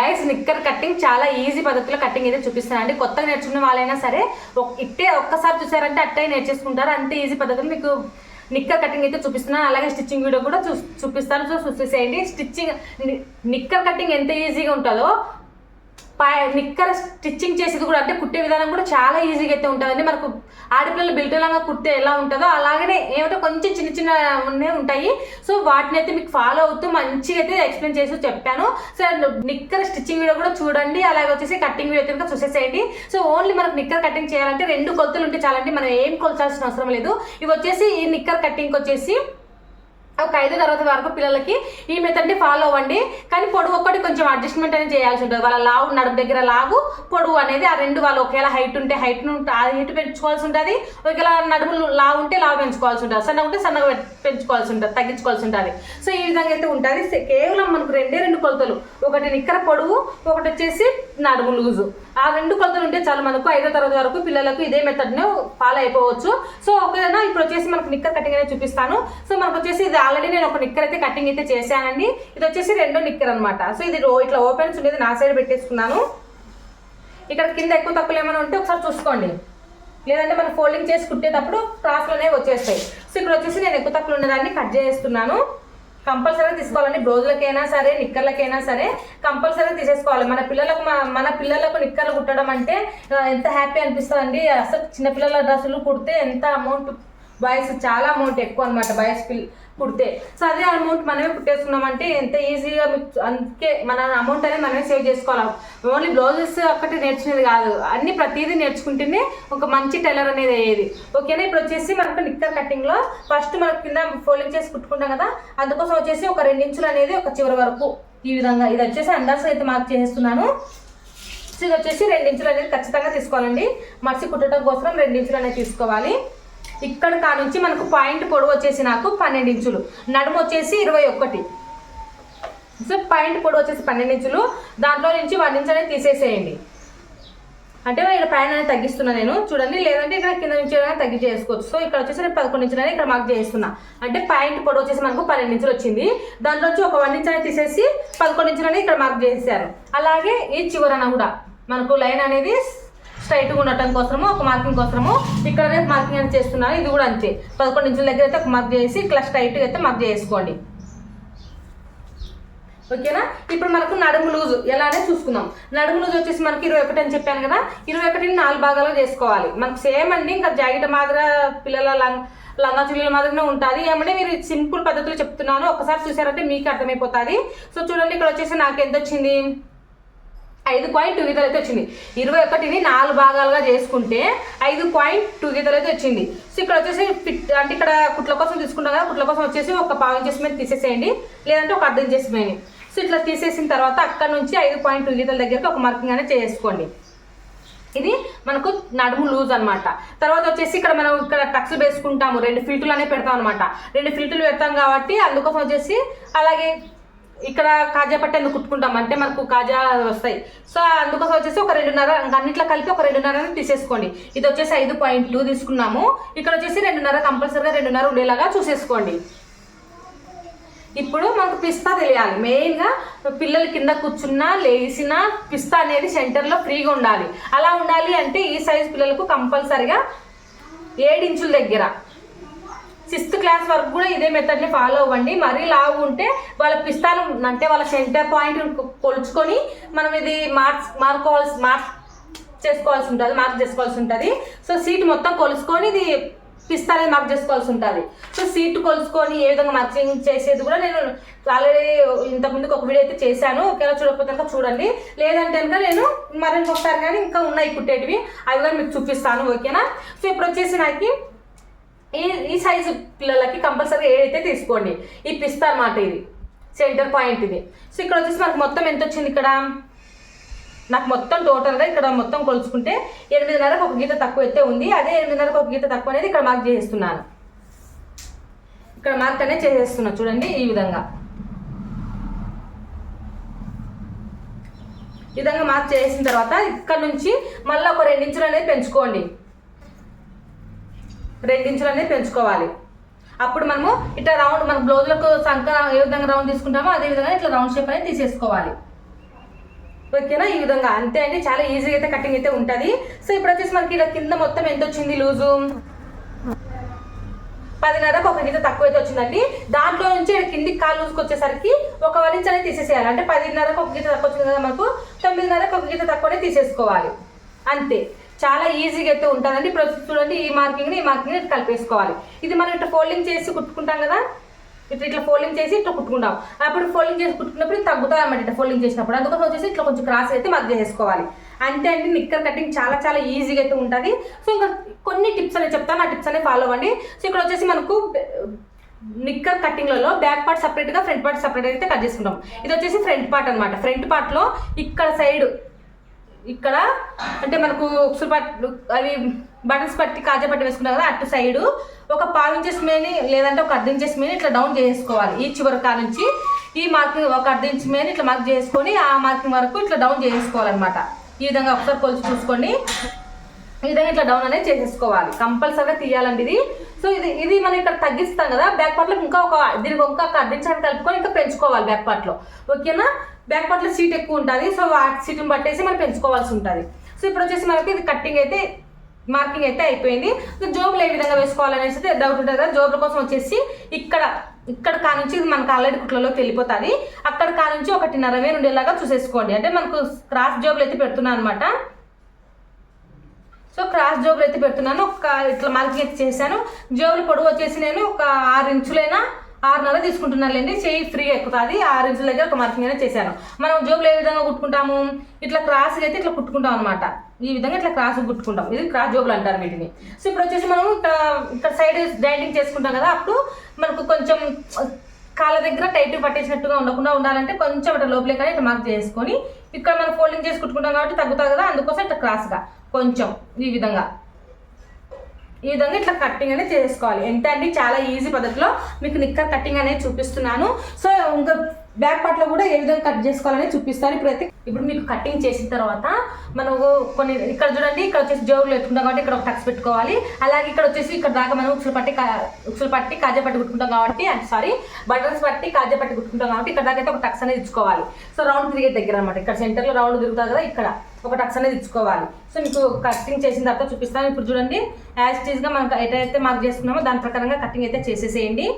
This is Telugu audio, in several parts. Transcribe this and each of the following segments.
బాయ్స్ నిక్కర్ కట్టింగ్ చాలా ఈజీ పద్ధతిలో కట్టింగ్ అయితే చూపిస్తానండి. కొత్తగా నేర్చుకున్న వాళ్ళైనా సరే ఇట్టే ఒక్కసారి చూసారంటే అట్టే నేర్చేసుకుంటారు. అంతే ఈజీ పద్ధతిలో మీకు నిక్కర్ కటింగ్ అయితే చూపిస్తున్నాను. అలాగే స్టిచ్చింగ్ వీడియో కూడా చూ చూపిస్తాను. సో చూసేసేయండి. స్టిచ్చింగ్ నిక్కర్ కటింగ్ ఎంత ఈజీగా ఉంటుందో పై నిక్కర్ స్టిచ్చింగ్ చేసేది కూడా అంటే కుట్టే విధానం కూడా చాలా ఈజీగా అయితే ఉంటుందండి. మనకు ఆడపిల్లలు బిల్టలాగా కుట్టే ఎలా ఉంటుందో అలాగనే ఏమంటే కొంచెం చిన్న చిన్న ఉంటాయి. సో వాటిని అయితే మీకు ఫాలో అవుతూ మంచిగా అయితే ఎక్స్ప్లెయిన్ చేసి చెప్పాను. సో నిక్కర్ స్టిచ్చింగ్ వీడియో కూడా చూడండి. అలాగే వచ్చేసి కటింగ్ వీడియో అయితే కనుక చూసేసేయండి. సో ఓన్లీ మనకు నిక్కర్ కటింగ్ చేయాలంటే రెండు కొలతలు ఉంటే చాలండి. మనం ఏం కొలచాల్సిన అవసరం లేదు. ఇవి వచ్చేసి ఈ నిక్కర్ కటింగ్కి వచ్చేసి ఒక ఐదు తరగతి వరకు పిల్లలకి ఈ మెథడ్ని ఫాలో అవ్వండి. కానీ పొడవు ఒక్కటి కొంచెం అడ్జస్ట్మెంట్ అనేది చేయాల్సి ఉంటుంది. వాళ్ళ లావు నడుము దగ్గర లాగు పొడవు అనేది ఆ రెండు వాళ్ళు ఒకవేళ హైట్ ఉంటే హైట్ ఆ హైట్ పెంచుకోవాల్సి ఉంటుంది. ఒకవేళ నడుము లావు ఉంటే లావు పెంచుకోవాల్సి ఉంటుంది. సన్నగా ఉంటే సన్నగా పెంచుకోవాల్సి ఉంటుంది తగ్గించుకోవాల్సి ఉంటుంది. సో ఈ విధంగా అయితే ఉంటుంది. కేవలం మనకు రెండే రెండు కొలతలు. ఒకటి నిక్కర పొడవు ఒకటి వచ్చేసి నడుము లూజు. ఆ రెండు కొలతలు ఉంటే చాలు మనకు ఐదో తరగతి వరకు పిల్లలకు ఇదే మెథడ్ను ఫాలో అయిపోవచ్చు సో ఒకవేళ ఇప్పుడు వచ్చేసి మనకు నిక్కర్ కటింగ్ అనేది చూపిస్తాను. సో మనకు వచ్చేసి ఇది ఆల్రెడీ నేను ఒక నిక్కర్ అయితే కటింగ్ అయితే చేశానండి. ఇది వచ్చేసి రెండో నిక్కర్ అనమాట సో ఇది ఇట్లా ఓపెన్స్ ఉండేది నా సైడ్ పెట్టేసుకున్నాను. ఇక్కడ కింద ఎక్కువ తక్కువలు ఏమైనా ఉంటే ఒకసారి చూసుకోండి. లేదంటే మనం ఫోల్డింగ్ చేసి కుట్టేటప్పుడు క్రాస్లోనే వచ్చేస్తాయి. సో ఇక్కడ వచ్చేసి నేను ఎక్కువ తక్కువ ఉన్నదాన్ని కట్ చేస్తున్నాను. కంపల్సరీ తీసుకోవాలండి. బ్రోజులకైనా సరే నిక్కర్లకైనా సరే కంపల్సరీ తీసేసుకోవాలి. మన పిల్లలకు మన పిల్లలకు నిక్కర్లు కుట్టడం అంటే ఎంత హ్యాపీ అనిపిస్తుంది అసలు చిన్నపిల్లల డ్రెస్సులు కుడితే ఎంత అమౌంట్ బాయ్స్ చాలా అమౌంట్ ఎక్కువ అనమాట బాయ్స్ పిల్ కుడితే సో అదే అమౌంట్ మనమే కుట్టేసుకున్నామంటే ఎంత ఈజీగా అందుకే మన అమౌంట్ అనేది మనమే సేవ్ చేసుకోవాలి. ఓన్లీ బ్లౌజెస్ ఒక్కటి నేర్చుకునేది కాదు. అన్ని ప్రతిదీ నేర్చుకుంటేనే ఒక మంచి టైలర్ అనేది అయ్యేది. ఓకేనా ఇప్పుడు వచ్చేసి మనకు నిక్కర్ కటింగ్లో ఫస్ట్ మనకు కింద ఫోల్డింగ్ చేసి కుట్టుకుంటాం కదా? అందుకోసం వచ్చేసి ఒక రెండించులు అనేది ఒక చివరి వరకు ఈ విధంగా. ఇది వచ్చేసి అండర్స్ అయితే మార్క్ చేసేస్తున్నాను. సో ఇది వచ్చేసి రెండించులు అనేది ఖచ్చితంగా తీసుకోవాలండి. మర్చి కుట్టడం కోసం రెండించులు అనేది తీసుకోవాలి. ఇక్కడ కానుంచి మనకు పాయింట్ పొడవు వచ్చేసి నాకు పన్నెండు ఇంచులు. నడుము వచ్చేసి ఇరవై ఒకటి. సో పాయింట్ పొడవు వచ్చేసి పన్నెండు ఇంచులు. దాంట్లో నుంచి వన్ ఇంచ్ అనేది తీసేసేయండి. అంటే ఇక్కడ పైన అనేది తగ్గిస్తున్నా నేను. చూడండి లేదంటే ఇక్కడ కింద నుంచి తగ్గి చేసుకోవచ్చు సో ఇక్కడ వచ్చేసి నేను పదకొండు ఇంచులు అనేది ఇక్కడ మార్క్ చేస్తున్నా. అంటే పాయింట్ పొడవు వచ్చేసి మనకు పన్నెండు ఇంచులు వచ్చింది. దాంట్లో వచ్చి ఒక వన్ ఇంచ్ అనేది తీసేసి పదకొండు ఇంచులు అనేది ఇక్కడ మార్క్ చేశారు. అలాగే ఈ చివరన కూడా మనకు లైన్ అనేది స్ట్రైట్గా ఉండటం కోసము ఒక మార్కింగ్ కోసము ఇక్కడ మార్కింగ్ అనేది చేస్తున్నాను ఇది కూడా అంతే. పదకొండు ఇంచుల దగ్గర అయితే ఒక మార్క్ చేసి ఇట్లా స్ట్రైట్గా అయితే మార్క్ చేసుకోండి. ఓకేనా? ఇప్పుడు మనకు నడుము లూజు. ఎలానే చూసుకుందాం. నడుము లూజు వచ్చేసి మనకి ఇరవై ఒకటి అని చెప్పాను కదా. ఇరవై ఒకటిని నాలుగు భాగాలుగా చేసుకోవాలి. మనకు సేమ్ అండి ఇంకా జాకెట్ మాదిరిగా పిల్లల లంగ్ లంగా చున్నీల మాదిరినే ఉంటుంది. ఏమంటే మీరు సింపుల్ పద్ధతిలో చెప్తున్నాను. ఒకసారి చూసారంటే మీకు అర్థమైపోతుంది. సో చూడండి ఇక్కడ వచ్చేసి నాకు ఎంత వచ్చింది? ఐదు పాయింట్ టూ గీతలు అయితే వచ్చింది. ఇరవై ఒకటిని నాలుగు భాగాలుగా చేసుకుంటే ఐదు పాయింట్ టూ గీతలు అయితే వచ్చింది. సో ఇక్కడ వచ్చేసి ఫిట్ అంటే ఇక్కడ కుట్ల కోసం తీసుకుంటాం కదా కుట్ల కోసం వచ్చేసి ఒక పావు ఇంచెస్ మీద తీసేసేయండి. లేదంటే ఒక అర్థం ఇంచెస్ మీద సో ఇట్లా తీసేసిన తర్వాత అక్కడ నుంచి ఐదు పాయింట్ టూ గీతల దగ్గరికి ఒక మార్కింగ్ అనేది చేసుకోండి. ఇది మనకు నడుము లూజ్ అనమాట తర్వాత వచ్చేసి ఇక్కడ మనం ఇక్కడ టక్స్ వేసుకుంటాము. రెండు ఫిల్టులు అనేవి పెడతాం అనమాట రెండు ఫిల్టులు పెడతాం కాబట్టి అందుకోసం వచ్చేసి అలాగే ఇక్కడ కాజా పట్టి ఎందుకు కుట్టుకుంటాం అంటే మనకు కాజా వస్తాయి. సో అందుకోసం వచ్చేసి ఒక రెండున్నర ఇంకా అన్నిట్లో కలిపి ఒక రెండున్నర తీసేసుకోండి. ఇది వచ్చేసి ఐదు పాయింట్ టూ తీసుకున్నాము. ఇక్కడ వచ్చేసి రెండున్నర కంపల్సరీగా రెండున్నర ఉండేలాగా చూసేసుకోండి. ఇప్పుడు మనకు పిస్తా తెలియాలి. మెయిన్గా పిల్లలు కింద కూర్చున్నా లేచినా పిస్తా అనేది సెంటర్లో ఫ్రీగా ఉండాలి. అలా ఉండాలి అంటే ఈ సైజ్ పిల్లలకు కంపల్సరిగా ఏడించుల దగ్గర. సిక్స్త్ క్లాస్ వరకు కూడా ఇదే మెథడ్ని ఫాలో అవ్వండి. మరీ లావు ఉంటే వాళ్ళ పిస్తాను అంటే వాళ్ళ సెంటర్ పాయింట్ కొలుచుకొని మనం ఇది మార్క్స్ మార్కోవాల్సి మార్క్స్ చేసుకోవాల్సి ఉంటుంది మార్క్ చేసుకోవాల్సి ఉంటుంది. సో సీట్ మొత్తం కొలుసుకొని ఇది పిస్తా అనేది మార్క్ చేసుకోవాల్సి ఉంటుంది. సో సీట్ కొలుసుకొని ఏ విధంగా మార్కింగ్ చేసేది కూడా నేను ఆల్రెడీ ఇంతకుముందుకు ఒక వీడియో అయితే చేశాను. ఒకవేళ చూడకపోతే కనుక చూడండి. లేదంటే కనుక నేను మరి ఇంకొకసారి కానీ ఇంకా ఉన్నాయి కుట్టేటివి అవి కూడా మీకు చూపిస్తాను ఓకేనా? సో ఇప్పుడు వచ్చేసి నాకు ఈ ఈ సైజు పిల్లలకి కంపల్సరీ ఏదైతే తీసుకోండి. ఈ పిస్తా అన్నమాట ఇది. సెంటర్ పాయింట్ ఇది. సో ఇక్కడ వచ్చేసి మనకు మొత్తం ఎంత వచ్చింది ఇక్కడ? నాకు మొత్తం టోటల్గా ఇక్కడ మొత్తం కొలుచుకుంటే ఎనిమిదిన్నరకు ఒక గీత తక్కువ అయితే ఉంది. అదే ఎనిమిదిన్నరకు ఒక గీత తక్కువ అనేది ఇక్కడ మార్క్ చేసేస్తున్నాను. ఇక్కడ మార్క్ అనేది చేసేస్తున్నా. చూడండి ఈ విధంగా. ఈ విధంగా మార్క్ చేసిన తర్వాత ఇక్కడ నుంచి మళ్ళీ ఒక రెండించులు అనేది పెంచుకోండి. రెండించులు అనేది పెంచుకోవాలి. అప్పుడు మనము ఇట్లా రౌండ్ మన బ్లౌజులకు సంక ఏ విధంగా రౌండ్ తీసుకుంటామో అదే విధంగా ఇట్లా రౌండ్ షేప్ అనేది తీసేసుకోవాలి. ఓకేనా? ఈ విధంగా. అంతే అండి. చాలా ఈజీగా అయితే కటింగ్ అయితే ఉంటుంది. సో ఇప్పుడు వచ్చేసి మనకి ఇలా కింద మొత్తం ఎంత వచ్చింది లూజు? పదిన్నరకు ఒక గీత తక్కువ అయితే వచ్చిందండి. దాంట్లో నుంచి కిందికి కాలు లూజుకి వచ్చేసరికి ఒక వన్ ఇంచ్ అనేది తీసేసేయాలి. అంటే పదిన్నరకు ఒక గీత తక్కువ వచ్చింది కదా మనకు తొమ్మిదిన్నరకు ఒక గీత తక్కువనే తీసేసుకోవాలి. అంతే. చాలా ఈజీగా అయితే ఉంటుందండి. ఇప్పుడు చూడండి ఈ మార్కింగ్ని ఈ మార్కింగ్ని కలిపేసుకోవాలి. ఇది మనం ఇట్లా ఫోల్డింగ్ చేసి కుట్టుకుంటాం కదా? ఇట్లా ఇట్లా ఫోల్డింగ్ చేసి ఇట్లా కుట్టుకుంటాం. అప్పుడు ఫోల్డింగ్ చేసి కుట్టుకున్నప్పుడు ఇది తగ్గుతుంది అన్నమాట ఇట్లా ఫోల్డింగ్ చేసినప్పుడు. అందుకోసం వచ్చేసి ఇట్లా కొంచెం క్రాస్ అయితే మధ్య చేసుకోవాలి అంతే అండి నిక్కర్ కటింగ్ చాలా చాలా ఈజీగా అయితే ఉంటుంది. సో ఇంకా కొన్ని టిప్స్ అనేవి చెప్తాను. ఆ టిప్స్ అనేవి ఫాలో అవ్వండి. సో ఇక్కడ వచ్చేసి మనకు నిక్కర్ కటింగ్లలో బ్యాక్ పార్ట్ సపరేట్గా ఫ్రంట్ పార్ట్ సపరేట్ అయితే కట్ చేసుకుంటాం. ఇది వచ్చేసి ఫ్రంట్ పార్ట్ అనమాట ఫ్రంట్ పార్ట్లో ఇక్కడ సైడ్ ఇక్కడ అంటే మనకు ఉక్సులు పట్టు అవి బటన్స్ పట్టి కాజా పట్టి వేసుకున్నాం కదా అటు సైడు ఒక పావు ఇంచెస్ మేని లేదంటే ఒక అర్ధ ఇంచెస్ మేని ఇట్లా డౌన్ చేసుకోవాలి. ఈ చివరి కా నుంచి ఈ మార్కింగ్ ఒక అర్ధ ఇంచ్ మేని ఇట్లా మార్క్ చేసుకొని ఆ మార్కింగ్ వరకు ఇట్లా డౌన్ చేసుకోవాలన్నమాట. ఈ విధంగా ఒకసారి కొలిచి చూసుకోండి. ఈ విధంగా ఇట్లా డౌన్ అనేది చేసేసుకోవాలి కంపల్సరీగా తీయాలండి ఇది. సో ఇది ఇది మనం ఇక్కడ తగ్గిస్తాం కదా బ్యాక్ పార్ట్లో ఇంకా ఒక దీనికి ఇంకా ఒక అర్ధించాన్ని కలుపుకొని ఇంకా పెంచుకోవాలి బ్యాక్ పార్ట్లో ఓకేనా? బ్యాక్ పార్ట్లో సీట్ ఎక్కువ ఉంటుంది. సో ఆ సీట్ని పట్టేసి మనం పెంచుకోవాల్సి ఉంటుంది. సో ఇప్పుడు వచ్చేసి మనకి ఇది కట్టింగ్ అయితే మార్కింగ్ అయితే అయిపోయింది. జోబులు ఏ విధంగా వేసుకోవాలనేసి అయితే డౌట్ ఉంటుంది కదా. జోబుల కోసం వచ్చేసి ఇక్కడ ఇక్కడ కానుంచి ఇది మనకు ఆల్రెడీ కుట్లలోకి వెళ్ళిపోతుంది. అక్కడ కానుంచి ఒకటిన్నర వేలు ఉండేలాగా చూసేసుకోండి. అంటే మనకు క్రాస్ జోబులు అయితే పెడుతున్నాను అనమాట సో క్రాస్ జోబులు అయితే పెడుతున్నాను. ఒక ఇట్లా మార్కింగ్ అయితే చేశాను. జోబులు పొడవు వచ్చేసి నేను ఒక ఆరు ఇంచులైనా ఆరున్నర తీసుకుంటున్నారులేండి చేయి ఫ్రీ ఎక్కుతుంది. ఆరు ఇంచుల దగ్గర ఒక మార్కింగ్ అనేది చేశాను. మనం జోబులు ఏ విధంగా కుట్టుకుంటాము? ఇట్లా క్రాస్ అయితే ఇట్లా కుట్టుకుంటాం అనమాట ఈ విధంగా ఇట్లా క్రాస్ కుట్టుకుంటాం. ఇది క్రాస్ జోబులు అంటారు వీటిని. సో ఇప్పుడు వచ్చేసి మనం ఇక్కడ ఇక్కడ సైడ్ డైండింగ్ చేసుకుంటాం కదా అప్పుడు మనకు కొంచెం కాళ్ళ దగ్గర టైట్ పట్టేసినట్టుగా ఉండకుండా ఉండాలంటే కొంచెం ఇట్లా లోపలే కానీ ఇట్లా మార్క్ చేసుకొని ఇక్కడ మనం ఫోల్డింగ్ చేసి కుట్టుకుంటాం కాబట్టి తగ్గుతుంది కదా అందుకోసం ఇట్లా క్రాస్గా కొంచెం ఈ విధంగా. ఈ విధంగా ఇట్లా కట్టింగ్ అనేది చేసుకోవాలి. ఎంత అండి చాలా ఈజీ పద్ధతిలో మీకు నిక్కర్ కట్టింగ్ అనేది చూపిస్తున్నాను. సో ఇంకా బ్యాక్ పార్ట్లో కూడా ఏ విధంగా కట్ చేసుకోవాలని చూపిస్తాను. ఇప్పుడైతే ఇప్పుడు మీకు కటింగ్ చేసిన తర్వాత మనం కొన్ని ఇక్కడ చూడండి ఇక్కడ వచ్చేసి జోగులు ఎత్తుకుంటాం కాబట్టి ఇక్కడ ఒక టక్స్ పెట్టుకోవాలి. అలాగే ఇక్కడ వచ్చేసి ఇక్కడ దాకా మనం ఉక్సులు పట్టి కా- ఉక్సులు పట్టి కాజా పట్టి కుట్టుకుంటాం కాబట్టి సారీ బటన్స్ పట్టి కాజా పట్టి కుట్టుకుంటాం కాబట్టి ఇక్కడ దాకా అయితే ఒక టక్స్ అనేది ఇచ్చుకోవాలి. సో రౌండ్ తిరిగే దగ్గర అనమాట ఇక్కడ సెంటర్లో రౌండ్ తిరుగుతుంది కదా ఇక్కడ ఒక టక్స్ అనేది ఇచ్చుకోవాలి. సో మీకు కటింగ్ చేసిన తర్వాత చూపిస్తాను. ఇప్పుడు చూడండి యాజ్ టీజ్గా మనం ఎటైతే మార్క్ చేసుకున్నామో దాని ప్రకారంగా కటింగ్ అయితే చేసేసేయండి.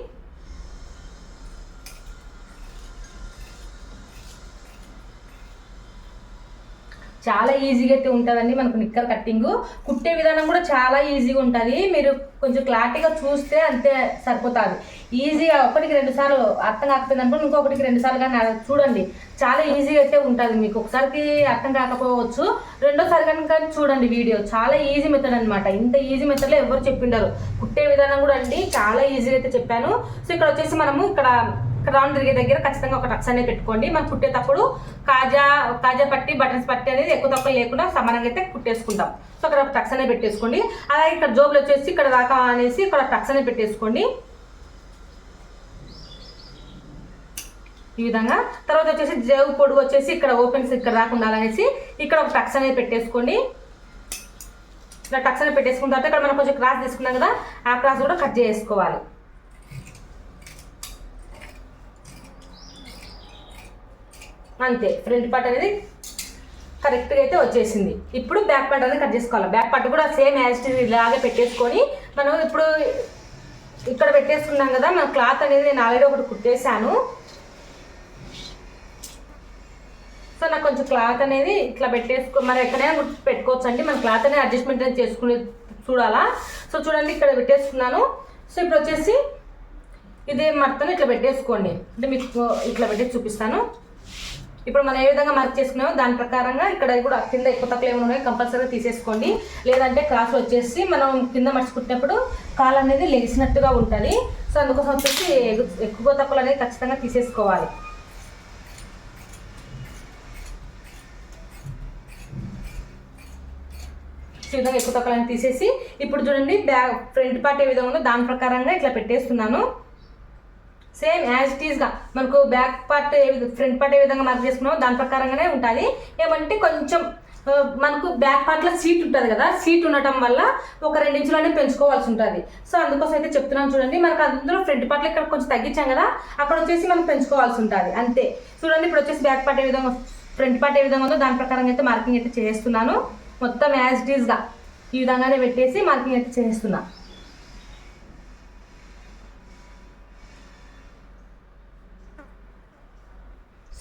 చాలా ఈజీగా అయితే ఉంటుందండి మనకు నిక్కర్ కట్టింగ్. కుట్టే విధానం కూడా చాలా ఈజీగా ఉంటుంది. మీరు కొంచెం క్లారిటీగా చూస్తే అంతే సరిపోతుంది. ఈజీగా ఒకటికి రెండు సార్లు అర్థం కాకపోయింది అనుకో ఇంకొకటికి రెండు సార్లు కానీ చూడండి. చాలా ఈజీగా అయితే ఉంటుంది మీకు. ఒకసారికి అర్థం కాకపోవచ్చు రెండోసారి కనుక చూడండి వీడియో. చాలా ఈజీ మెథడ్ అనమాట ఇంత ఈజీ మెథడ్లో ఎవరు చెప్పిండరు. కుట్టే విధానం కూడా అండి చాలా ఈజీగా అయితే చెప్పాను. సో ఇక్కడ వచ్చేసి మనము ఇక్కడ రౌండ్ తిరిగే దగ్గర ఖచ్చితంగా ఒక టక్స్ అనేది పెట్టుకోండి. మనం కుట్టేటప్పుడు కాజా కాజా పట్టి బటన్స్ పట్టి అనేది ఎక్కువ తక్కువ లేకుండా సమానంగా అయితే కుట్టేసుకుంటాం. సో అక్కడ ఒక టక్స్ అనేది పెట్టేసుకోండి. అలాగే ఇక్కడ జోబులు వచ్చేసి ఇక్కడ దాకా అనేసి ఇక్కడ టక్స్ అనేది పెట్టేసుకోండి. ఈ విధంగా. తర్వాత వచ్చేసి జేబు పొడుగు వచ్చేసి ఇక్కడ ఓపెన్స్ ఇక్కడ దాకా ఉండాలనేసి ఇక్కడ ఒక టక్స్ అనేది పెట్టేసుకోండి. ఇలా టక్స్ అనేది పెట్టేసుకున్న తర్వాత ఇక్కడ మనం కొంచెం క్రాస్ తీసుకున్నాం కదా ఆ క్రాస్ కూడా కట్ చేసుకోవాలి. అంతే. ఫ్రంట్ పార్ట్ అనేది కరెక్ట్గా అయితే వచ్చేసింది. ఇప్పుడు బ్యాక్ పార్ట్ అనేది కట్ చేసుకోవాలి. బ్యాక్ పార్ట్ కూడా సేమ్ యాజ్ ఇలాగే పెట్టేసుకొని మనం ఇప్పుడు ఇక్కడ పెట్టేసుకున్నాం కదా మన క్లాత్ అనేది నేను ఆల్రెడీ ఒకటి కుట్టేశాను. సో నాకు కొంచెం క్లాత్ అనేది ఇట్లా పెట్టేసుకో మరి ఎక్కడైనా గుర్తు పెట్టుకోవచ్చు అండి మన క్లాత్ అనేది అడ్జస్ట్మెంట్ అనేది చేసుకుని చూడాలా? సో చూడండి ఇక్కడ పెట్టేసుకున్నాను. సో ఇప్పుడు వచ్చేసి ఇదే మర్తను ఇట్లా పెట్టేసుకోండి. అంటే మీకు ఇట్లా పెట్టి చూపిస్తాను. ఇప్పుడు మనం ఏ విధంగా మార్క్ చేసుకున్నామో దాని ప్రకారంగా ఇక్కడ కూడా కింద ఎక్కువ తక్కువ ఏమైనా ఉన్నాయో కంపల్సరీగా తీసేసుకోండి. లేదంటే క్రాస్ వచ్చేసి మనం కింద మర్చుకుంటున్నప్పుడు కాలు అనేది లెగిసినట్టుగా ఉంటుంది. సో అందుకోసం వచ్చేసి ఎక్కువ తక్కువలు అనేది ఖచ్చితంగా తీసేసుకోవాలి. విధంగా ఎక్కువ తక్కువ తీసేసి ఇప్పుడు చూడండి బ్యాక్ ఫ్రంట్ పార్ట్ ఏ విధంగా ఉందో దాని ప్రకారంగా ఇట్లా పెట్టేస్తున్నాను. సేమ్ యాజ్ ఇట్ ఈస్గా మనకు బ్యాక్ పార్ట్ ఏ విధ- ఫ్రంట్ పార్ట్ ఏ విధంగా మార్క్ చేసుకున్నామో దాని ప్రకారంగానే ఉంటుంది. ఏమంటే కొంచెం మనకు బ్యాక్ పార్ట్లో సీట్ ఉంటుంది కదా సీట్ ఉండటం వల్ల ఒక రెండించులోనే పెంచుకోవాల్సి ఉంటుంది. సో అందుకోసం అయితే చెప్తున్నాను చూడండి. మనకు అందులో ఫ్రంట్ పార్ట్లో ఇక్కడ కొంచెం తగ్గించాం కదా అక్కడ వచ్చేసి మనం పెంచుకోవాల్సి ఉంటుంది. అంతే. చూడండి ఇప్పుడు వచ్చేసి బ్యాక్ పార్ట్ ఏ విధంగా ఫ్రంట్ పార్ట్ ఏ విధంగా ఉందో దాని ప్రకారం అయితే మార్కింగ్ అయితే చేస్తున్నాను. మొత్తం యాజ్ ఇట్ ఈస్గా ఈ విధంగానే పెట్టేసి మార్కింగ్ అయితే చేస్తున్నాను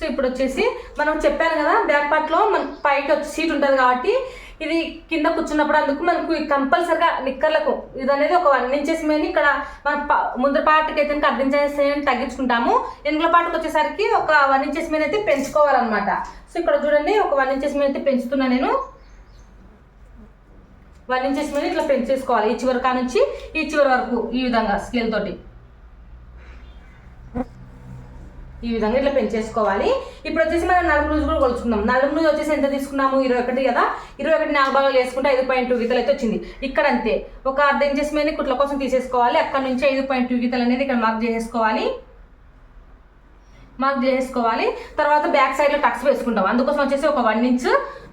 సో ఇప్పుడు వచ్చేసి మనం చెప్పాను కదా బ్యాక్ పార్ట్లో మన పైకి వచ్చి సీట్ ఉంటుంది కాబట్టి ఇది కింద కూర్చున్నప్పుడు అందుకు మనకు కంపల్సరిగా నిక్కర్లకు ఇది అనేది ఒక వన్ ఇంచెస్ మీద ఇక్కడ మన ప- ముందర పార్ట్కి అయితే అర్థం అర్ధ ఇంచెస్ తగ్గించుకుంటాము. వెనుకల పార్ట్కి వచ్చేసరికి ఒక వన్ ఇంచెస్ మీద అయితే పెంచుకోవాలన్నమాట. సో ఇక్కడ చూడండి ఒక వన్ ఇంచెస్ మీద అయితే పెంచుతున్నా నేను. వన్ ఇంచెస్ మీద ఇట్లా పెంచేసుకోవాలి ఈ చివరి కానుంచి ఈ చివరి వరకు ఈ విధంగా స్కేల్ తోటి. ఈ విధంగా ఇట్లా పెంచేసుకోవాలి. ఇప్పుడు వచ్చేసి మనం నలుగు లూజ్ కూడా కొలుచుకుందాం. నలుగు లూజ్ వచ్చేసి ఎంత తీసుకున్నాము? ఇరవై ఒకటి కదా? ఇరవై ఒకటి నాలుగు భాగాలు వేసుకుంటే ఐదు పాయింట్ టూ గీతలు అయితే వచ్చింది. ఇక్కడ అంతే. ఒక అర్ధ ఇంచెస్ మీద కుట్ల కోసం తీసేసుకోవాలి. అక్కడ నుంచి ఐదు పాయింట్ టూ గీతలు అనేది ఇక్కడ మార్క్ చేసేసుకోవాలి మార్క్ చేసుకోవాలి. తర్వాత బ్యాక్ సైడ్లో టక్స్ వేసుకుంటాం. అందుకోసం వచ్చేసి ఒక వన్ ఇంచ్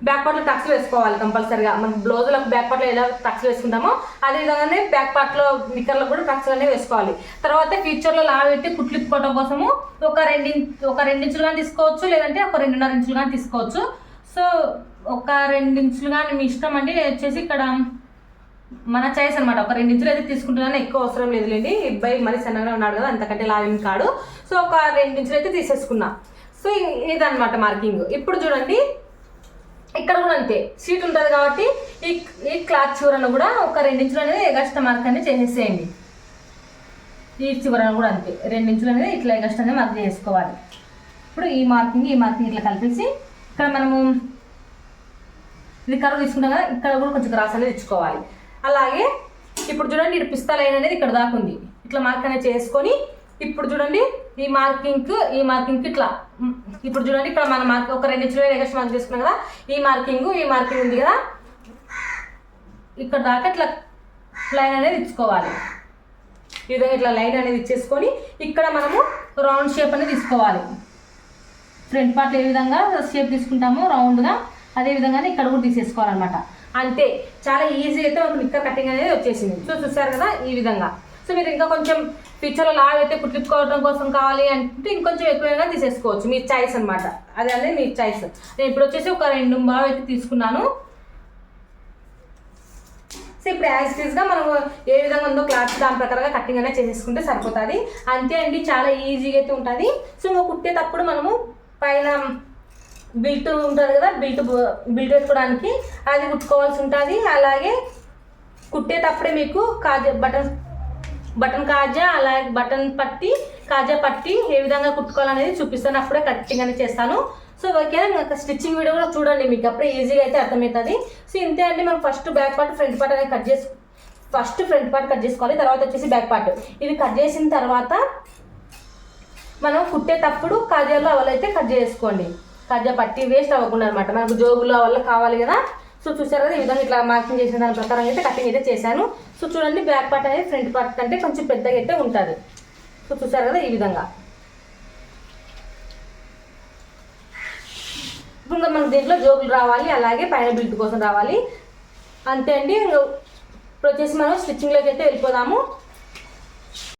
బ్యాక్ పార్ట్లో టక్స్ వేసుకోవాలి కంపల్సరిగా మన బ్లౌజులకు బ్యాక్ పార్ట్లో ఎలా టక్స్ వేసుకుంటామో అదే విధంగానే బ్యాక్ పార్ట్లో నిక్కర్లో కూడా టక్స్ అనేవి వేసుకోవాలి. తర్వాత ఫ్యూచర్లో లావ్ అయితే కుట్లిప్పుకోవడం కోసము ఒక రెండు ఒక రెండు ఇంచులు కానీ తీసుకోవచ్చు లేదంటే ఒక రెండున్నర ఇంచులు కానీ తీసుకోవచ్చు. సో ఒక రెండు ఇంచులు కానీ మీ ఇష్టం అండి. నేను వచ్చేసి ఇక్కడ మన చాయిస్ అనమాట ఒక రెండు ఇంచులు అయితే తీసుకుంటున్నాను ఎక్కువ అవసరం లేదులేండి. లేండి ఇబ్బాయి మరీ సన్నగా ఉన్నాడు కదా అంతకంటే లావేం కాడు సో ఒక రెండు ఇంచులు అయితే తీసేసుకున్నా. సో ఇదనమాట మార్కింగ్. ఇప్పుడు చూడండి. ఇక్కడ కూడా అంతే. సీట్ ఉంటుంది కాబట్టి ఈ ఈ క్లాత్ చివరన కూడా ఒక రెండించులు అనేది ఎగస్ట్రా మార్క్ అనేది చేసేసేయండి. ఈ చివరన కూడా అంతే. రెండించులు అనేది ఇట్లా ఎగస్ట్ అనేది మార్క్ చేసుకోవాలి. ఇప్పుడు ఈ మార్కింగ్ ఈ మార్కింగ్ ఇట్లా కలిపేసి ఇక్కడ మనము ఇది కర్వ్ తీసుకుంటాం కదా ఇక్కడ కూడా కొంచెం గ్రాస్ అనేది ఇచ్చుకోవాలి. అలాగే ఇప్పుడు చూడండి ఇటు పిస్తా లైన్ అనేది ఇక్కడ దాకా ఉంది. ఇట్లా మార్క్ అనేది చేసుకొని ఇప్పుడు చూడండి ఈ మార్కింగ్ ఈ మార్కింగ్ ఇట్లా. ఇప్పుడు చూడండి ఇక్కడ మన మార్క్ ఒక రెండు ఇంచులు ఎగస్ట్ మార్క్ చేసుకున్నాం కదా. ఈ మార్కింగ్ ఈ మార్కింగ్ ఉంది కదా. ఇక్కడ దాకా ఇట్లా లైన్ అనేది ఇచ్చుకోవాలి. ఈ విధంగా ఇట్లా లైన్ అనేది ఇచ్చేసుకొని ఇక్కడ మనము రౌండ్ షేప్ అనేది తీసుకోవాలి. ఫ్రంట్ పార్ట్ ఏ విధంగా షేప్ తీసుకుంటామో రౌండ్గా అదే విధంగానే ఇక్కడ కూడా తీసేసుకోవాలన్నమాట. అంతే. చాలా ఈజీ అయితే మనకు నిక్క కటింగ్ అనేది వచ్చేసింది. సో చూసారు కదా ఈ విధంగా. సో మీరు ఇంకా కొంచెం ఫ్యూచర్లో లావ్ అయితే కుట్టించుకోవడం కోసం కావాలి అంటే ఇంకొంచెం ఎక్కువగా తీసేసుకోవచ్చు. మీ చాయిస్ అన్నమాట. అది అనేది మీ చాయిస్ నేను ఇప్పుడు వచ్చేసి ఒక రెండు బావ్ అయితే తీసుకున్నాను. సో ఇప్పుడు యాజ్ ఇట్ మనం ఏ విధంగా ఉందో క్లాత్ దాని ప్రకారంగా కటింగ్ అనేది చేసేసుకుంటే సరిపోతుంది. అంతే అండి చాలా ఈజీగా అయితే ఉంటుంది. సో ఇంకా కుట్టేటప్పుడు మనము పైన బిల్ట్ ఉంటుంది కదా బిల్ట్ బిల్ట్ వేసుకోవడానికి అది కుట్టుకోవాల్సి ఉంటుంది. అలాగే కుట్టేటప్పుడే మీకు కాజా బటన్ బటన్ కాజా అలాగే బటన్ పట్టి కాజా పట్టి ఏ విధంగా కుట్టుకోవాలనేది చూపిస్తాను. అప్పుడే కటింగ్ అనేది చేస్తాను. సో ఓకేనా? స్టిచ్చింగ్ వీడియో కూడా చూడండి మీకు. అప్పుడే ఈజీగా అయితే అర్థమవుతుంది. సో ఇంతే అండి. మనం first back part front part అనేది కట్ చేసి ఫస్ట్ ఫ్రంట్ పార్ట్ కట్ చేసుకోవాలి. తర్వాత వచ్చేసి బ్యాక్ పార్ట్ ఇవి కట్ చేసిన తర్వాత మనం కుట్టేటప్పుడు కాజాలో అవలైతే కట్ చేసుకోండి. కాజా పట్టి వేస్ట్ అవ్వకుండా అనమాట మనకు జోబులు వల్ల కావాలి కదా. సో చూసారు కదా ఈ విధంగా ఇట్లా మార్కింగ్ చేసిన దాని ప్రకారం అయితే కటింగ్ అయితే చేశాను. సో చూడండి బ్యాక్ పార్ట్ అనేది ఫ్రంట్ పార్ట్ కంటే కొంచెం పెద్దగా అయితే ఉంటుంది. సో చూసారు కదా ఈ విధంగా. ఇప్పుడు ఇంకా మనకు దీంట్లో జోబులు రావాలి అలాగే పైన బిల్ట్ కోసం రావాలి. అంతే అండి ఇప్పుడు వచ్చేసి మనం స్టిచ్చింగ్లోకి అయితే వెళ్ళిపోదాము.